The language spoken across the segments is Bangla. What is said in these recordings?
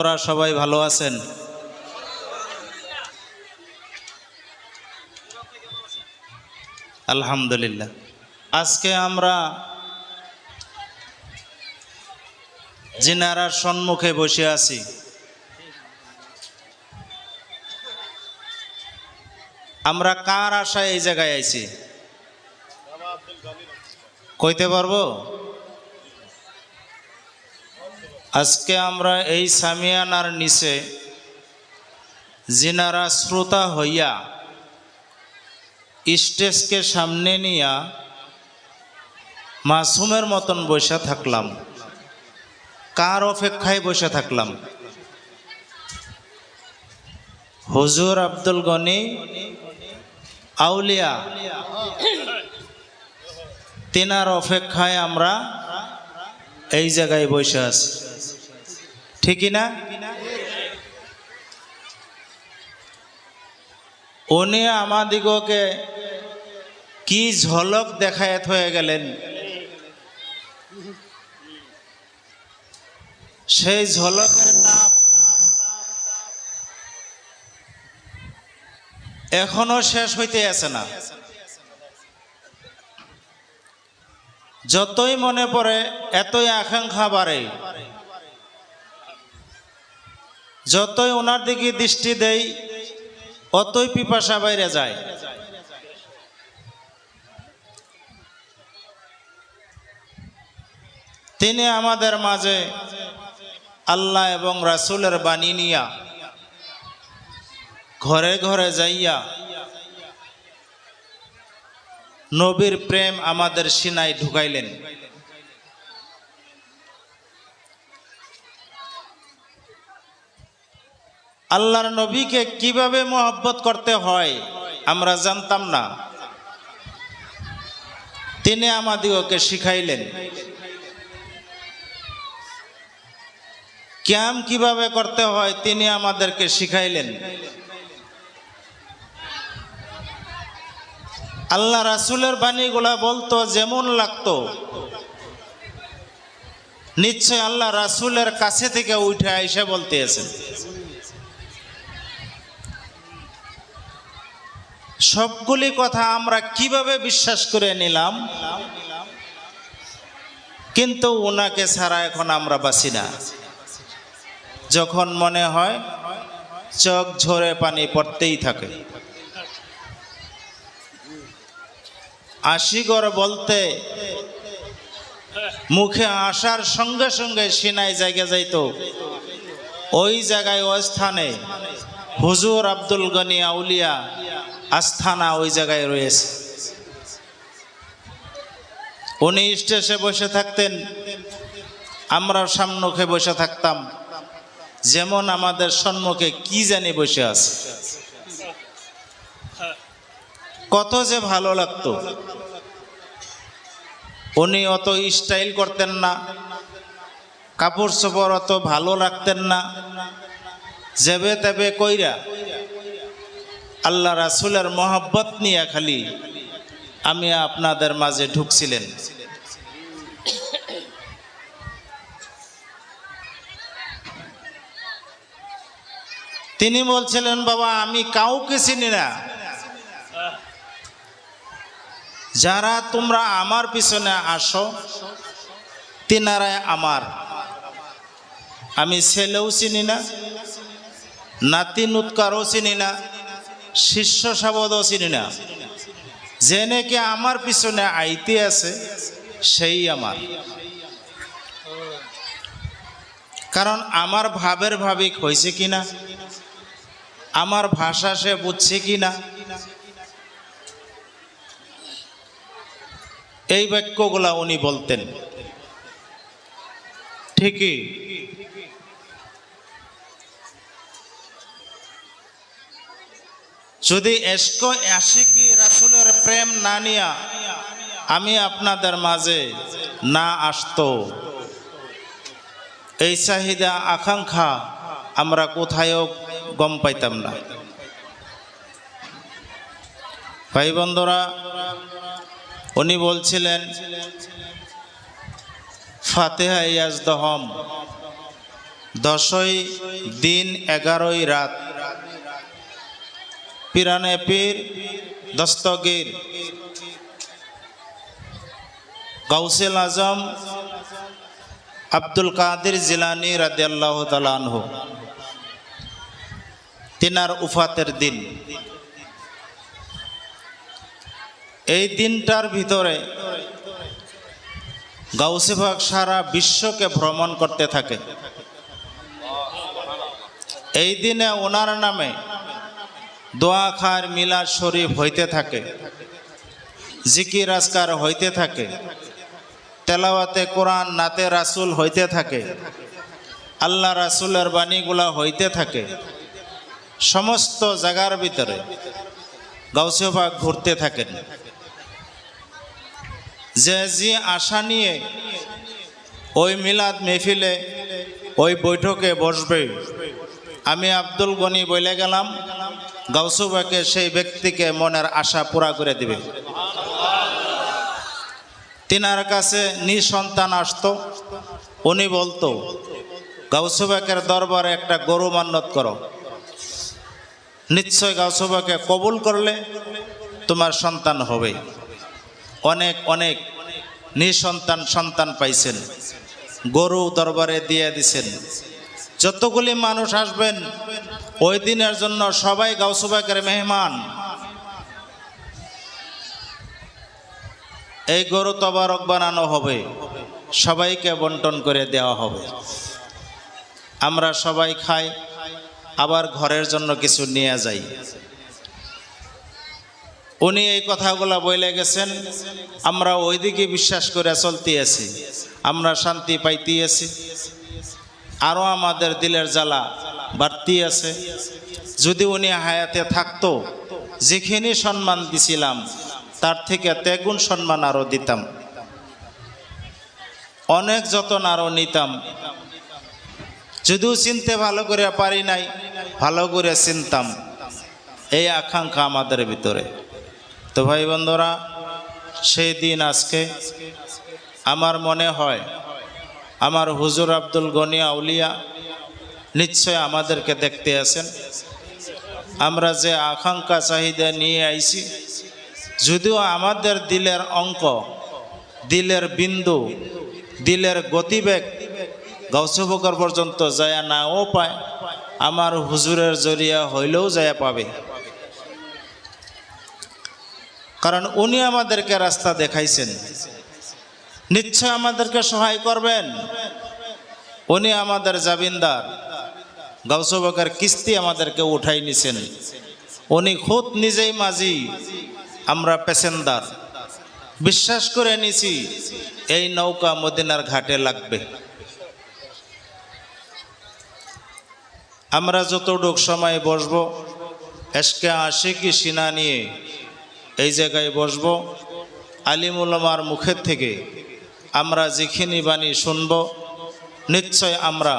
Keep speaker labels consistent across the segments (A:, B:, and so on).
A: আপনারা সবাই ভালো আছেন? আলহামদুলিল্লাহ। আজকে আমরা জিনারার সম্মুখে বসে আছি। আমরা কার আশায় এই জায়গায় আইছি? কইতে পারব? আজকে আমরা এই সামিয়ানার নিচে জিনারা শ্রোতা হইয়া স্টেজকে সামনে নিয়া মাসুমের মতন বসে থাকলাম, কার অপেক্ষায় বসে থাকলাম? হুজুর আব্দুল গনি, আউলিয়া, তিনার অপেক্ষায় আমরা এই জায়গায় বসে আছি। ঠিকই না? উনি আমাদিগকে কি ঝলক দেখায়ত হয়ে গেলেন? সেই ঝলকের তাপ এখনও শেষ হইতে আছে না। যতই মনে পড়ে, এতই আকাঙ্ক্ষা বাড়ে। যতই ওনার দিকে দৃষ্টি দেই, অতই পিপাসা বাইরে যায়। তিনি আমাদের মাঝে আল্লাহ এবং রাসুলের বাণী নিয়া ঘরে ঘরে যাইয়া নবীর প্রেম আমাদের সিনায় ঢুকাইলেন। আল্লাহর নবীকে কীভাবে মোহব্বত করতে হয়, আমরা জানতাম না। তিনি আমাদিগকে শিখাইলেন, ক্যাম কীভাবে করতে হয় তিনি আমাদেরকে শিখাইলেন। আল্লাহ রাসুলের বাণীগুলা বলতো, যেমন লাগতো। নিশ্চয় আল্লাহ রাসুলের কাছে থেকে উঠে আইসা বলতে আছেন সবগুলি কথা আমরা কীভাবে বিশ্বাস করে নিলাম? কিন্তু ওনাকে ছাড়া এখন আমরা বাসি না। যখন মনে হয়, চোখ ঝরে পানি পড়তেই থাকে। আশিগর বলতে, মুখে আসার সঙ্গে সঙ্গে সিনাই জায়গা যাইতো। ওই জায়গায় ওই স্থানে হুজুর আব্দুল গনি আউলিয়া আস্থানা ওই জায়গায় রয়েছে। উনি স্টেজে বসে থাকতেন আমরা সম্মুখে বসে থাকতাম। যেমন আমাদের সম্মুখে কি জানি বসে আছে। কত যে ভালো লাগতো। উনি অত স্টাইল করতেন না, কাপড় চোপড় অত ভালো রাখতেন না, যেবে তেবে কইরা আল্লাহ রাসুলের মহব্বত নিয়ে খালি আমি আপনাদের মাঝে ঢুকছিলেন। তিনি বলছিলেন, বাবা, আমি কাউকে চিনি না। যারা তোমরা আমার পিছনে আসো, তিনারাই আমার। আমি ছেলেও চিনি না নাতি নুৎকারও চিনি না শিষ্য সাবদও চিনি না। যে নাকি আমার পিছনে আইতে আছে, সেই আমার। কারণ আমার ভাবের ভাবিক হয়েছে কিনা, আমার ভাষা সে বুঝছে কিনা, এই বাক্যগুলা উনি বলতেন। ঠিকই। যদি এসকো আশিকি রাসুলের প্রেম না নিয়া আমি আপনাদের মাঝে না আসতো, এই চাহিদা, আকাঙ্ক্ষা আমরা কোথায়ও গম পাইতাম না। ভাই বন্ধুরা উনি বলছিলেন, ফাতেহা ইয়াজ দহম দশই দিন এগারোই রাত। পিরানে পীর, দস্তগীর। গৌসেল আজম, আব্দুল কাদের জিলানি রাদিয়াল্লাহ তালানহ তিনার উফাতের দিন। এই দিনটার ভিতরে গাউসিভাগ সারা বিশ্বকে ভ্রমণ করতে থাকে। এই দিনে ওনার নামে দোয়া খার মিলাদ শরীফ হইতে থাকে, জিকির আজকার হইতে থাকে, তেলাওয়াতে কোরআন, নাতে রাসুল হইতে থাকে, আল্লাহ রাসুলের বাণীগুলা হইতে থাকে, সমস্ত জায়গার ভিতরে গাউসিভাগ ঘুরতে থাকেন। যে যে আশা নিয়ে ওই মিলাদ মেহফিলে, ওই বৈঠকে বসবে। আমি আব্দুল গনি বলে গেলাম। গাউসুবাকে সেই ব্যক্তিকে মনের আশা পুরা করে দিবে। তিনার কাছে নিঃসন্তান আসতো। উনি বলতো, গাউসুবাকের দরবারে একটা গরু মান্নত করো। নিশ্চয় গাউসুবাকে কবুল করলে তোমার সন্তান হবে। অনেক অনেক নিঃসন্তান সন্তান পাইছেন। গরু দরবারে দিয়ে দিছেন। যতগুলি মানুষ আসবেন ওই দিনের জন্য সবাই গাউসুবাকের মেহমান। এই গরু তবারক বানানো হবে। সবাইকে বন্টন করে দেওয়া হবে। আমরা সবাই খাই, আবার ঘরের জন্য কিছু নিয়ে যাই। উনি এই কথাগুলো বলে গেছেন, আমরা ওইদিকে বিশ্বাস করে চলতে আছি আমরা শান্তি পাইতে আছি আরও আমাদের দিলের জ্বালা বাড়তি আছে। যদি উনি হায়াতে থাকতো যেখানে সম্মান দিছিলাম, তার থেকে তেগুণ সম্মান আরও দিতাম। অনেক যতন আরও নিতাম। যদিও চিনতে ভালো করে পারি নাই, ভালো করে চিনতাম এই আকাঙ্ক্ষা আমাদের ভিতরে। তো ভাই বন্ধুরা, সেই দিন আজকে আমার মনে হয়, আমার হুজুর আব্দুল গনি আউলিয়া নিশ্চয় আমাদেরকে দেখতে আছেন। আমরা যে আকাঙ্ক্ষা চাহিদা নিয়ে আইছি, যদিও আমাদের দিলের অঙ্ক, দিলের বিন্দু, দিলের গতিবেগ গৌসবকর পর্যন্ত যায় নাও পায়, আমার হুজুরের জরিয়া হইলেও যায় পাবে। কারণ উনি আমাদেরকে রাস্তা দেখাইছেন। নিশ্চয় আমাদেরকে সহায় করবেন। উনি আমাদের জাবিনদার গৌসবকের কিস্তি আমাদেরকে উঠাই নিছেন। উনি খুদ নিজেই মাঝি, আমরা প্যাসেঞ্জার বিশ্বাস করে নিছি, এই নৌকা মদিনার ঘাটে লাগবে। আমরা যতটুক সময় বসব, এসকে আসে কি সিনা নিয়ে এই জায়গায় বসব আলিমুলমার মুখের থেকে আমরা যেখানি বাণী শুনব, নিশ্চয় আমরা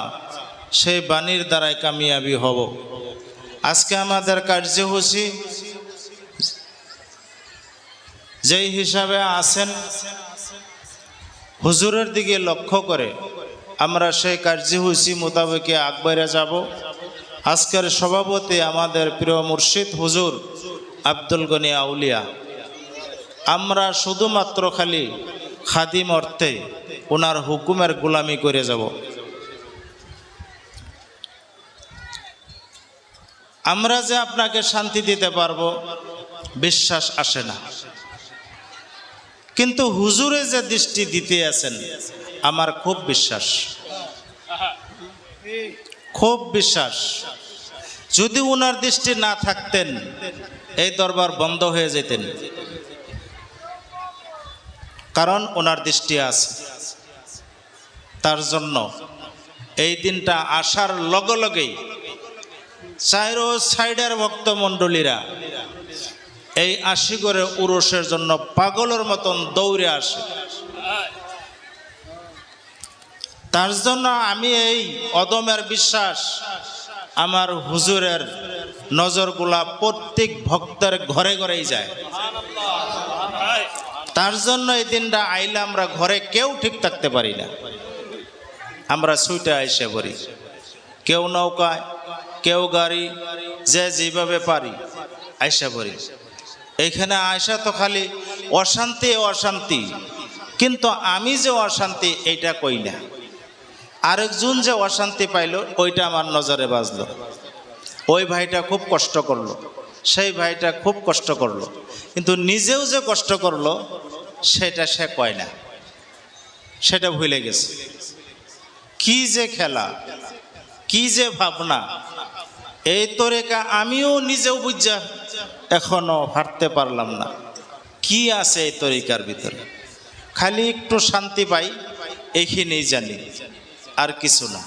A: সেই বাণীর দ্বারাই কামিয়াবি হব। আজকে আমাদের কার্যসূচি যেই হিসাবে আছেন, হুজুরের দিকে লক্ষ্য করে আমরা সেই কার্যসূচি মোতাবেকে আগবাড়ে যাব। আজকের সভাপতি আমাদের প্রিয় মুর্শিদ হুজুর আব্দুল গনি আউলিয়া। আমরা শুধুমাত্র খালি খাদিম অর্থে ওনার হুকুমের গোলামি করে যাব। আমরা যে আপনাকে শান্তি দিতে পারব, বিশ্বাস আসে না। কিন্তু হুজুরে যে দৃষ্টি দিতে আছেন, আমার খুব বিশ্বাস। খুব বিশ্বাস। যদি ওনার দৃষ্টি না থাকতেন, এই দরবার বন্ধ হয়ে যেতেন। কারণ ওনার দৃষ্টি আছে। তার জন্য এই দিনটা আসার লগে লগেই চাইরো সাইডের ভক্ত ভক্তমণ্ডলীরা এই আশিগড়ে উরসের জন্য পাগলের মতন দৌড়ে আসে। তার জন্য আমি এই অদমের বিশ্বাস, আমার হুজুরের নজরগুলা প্রত্যেক ভক্তের ঘরে ঘরেই যায়। তার জন্য এই দিনটা আইলে আমরা ঘরে কেউ ঠিক থাকতে পারি না। আমরা সুইটা এসে পড়ি। কেউ নৌকায় কেউ গাড়ি, যে যেভাবে পারি, আয়সা পড়ি এইখানে আয়সা তো খালি অশান্তি অশান্তি। কিন্তু আমি যে অশান্তি, এইটা কই না। আরেকজন যে অশান্তি পাইল, ওইটা আমার নজরে বাজলো। ওই ভাইটা খুব কষ্ট করল, সেই ভাইটা খুব কষ্ট করল। কিন্তু নিজেও যে কষ্ট করল, সেটা সে কয় না। সেটা ভুলে গেছে। কি যে খেলা, কি যে ভাবনা এই তরেকা আমিও নিজেও বুঝা, এখনও হাঁটতে পারলাম না। কি আছে এই তরিকার ভিতরে? খালি একটু শান্তি পাই এইখানেই জানি, আর কিছু না।